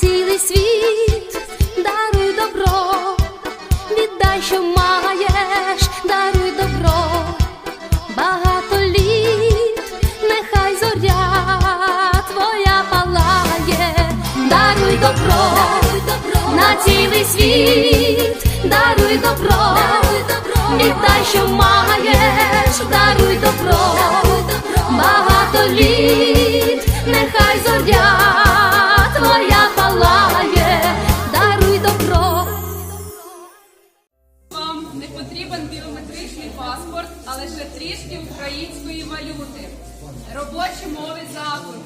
цілий світ, даруй добро, віддай, що маєш, даруй добро, багато літ, нехай зоря твоя палає, даруй добро, на цілий світ, даруй добро, віддай, що маєш, даруй добро, української валюти. Робочі мови заходу.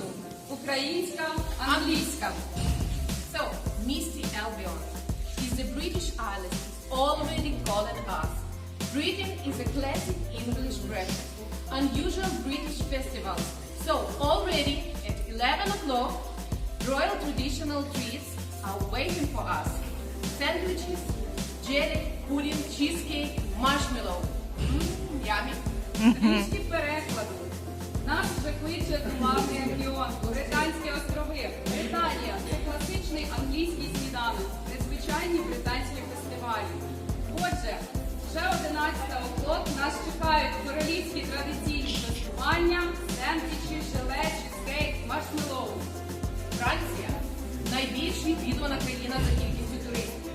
Українська, англійська. So, Misty Albion is the British island already calling us. Britain is a classic English breakfast, unusual British festivals. So, already at 11 o'clock, royal traditional treats are waiting for us. Sandwiches, jelly, pudding, cheesecake, marshmallow. Mm, yummy. Трішки перекладу. Нас вже кличе главний регіон, Британські острови. Британія це класичний англійський сніданок, незвичайні британські фестивалі. Отже, вже 11 оклок нас чекають королівські традиційні частування, сендвічі, желе, чизкейк, маршмеллоу. Франція найбільш відвідувана країна за кількістю туристів.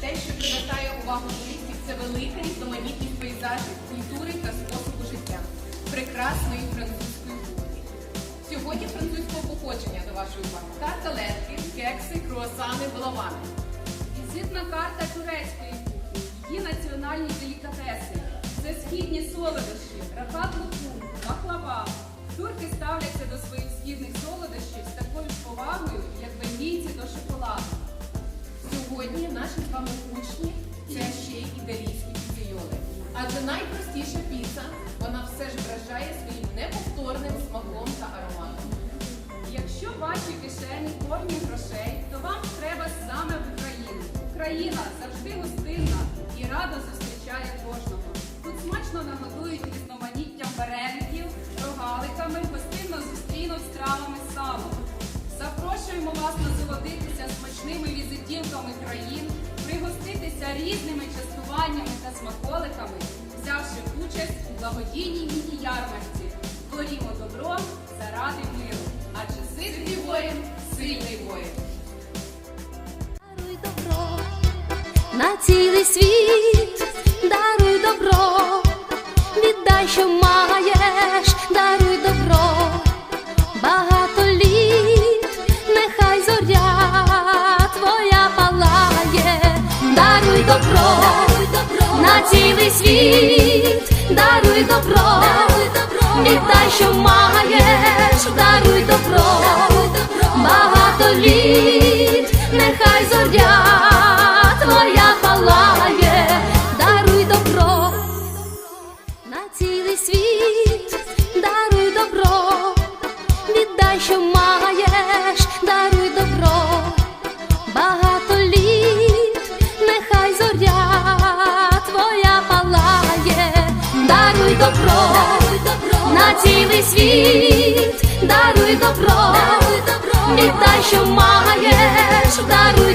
Те, що привертає увагу туристів, це велика різноманітність пейзажів, культури та способу життя, прекрасної французької кухні. Сьогодні французького походження до вашої уваги. Тарталетки, кекси, круасани, балавани. Візитна карта турецької кухні, її національні делікатеси. Це східні солодощі, рахат лукум, баклава. Турки ставляться до своїх східних солодощів з такою ж повагою, як бельгійці до шоколаду. Сьогодні наші з вами учні це ще й італійські піцейоли. Адже найпростіша піца, кишені грошей, то вам треба саме в Україну. Україна завжди гостинна і радо зустрічає кожного. Тут смачно нагодують різноманіттям вареників, рогаликами, гостинно з салом. Запрошуємо вас насолодитися смачними візитівками країн, пригоститися різними частуваннями та смаколиками, взявши участь у благодійній міні-ярмарці. Творімо добро заради миру, адже сильний воїн, Даруй добро на цілий світ, даруй добро, віддай, що маєш, даруй добро, багато літ, нехай зоря твоя палає, даруй добро, на цілий світ, даруй добро, віддай, що маєш, даруй добро, нехай зоря твоя палає, даруй добро, на цілий світ, даруй добро, віддай, що маєш, даруй добро, багато літ, нехай зоря твоя палає, даруй добро, на цілий світ, що маєш, даруй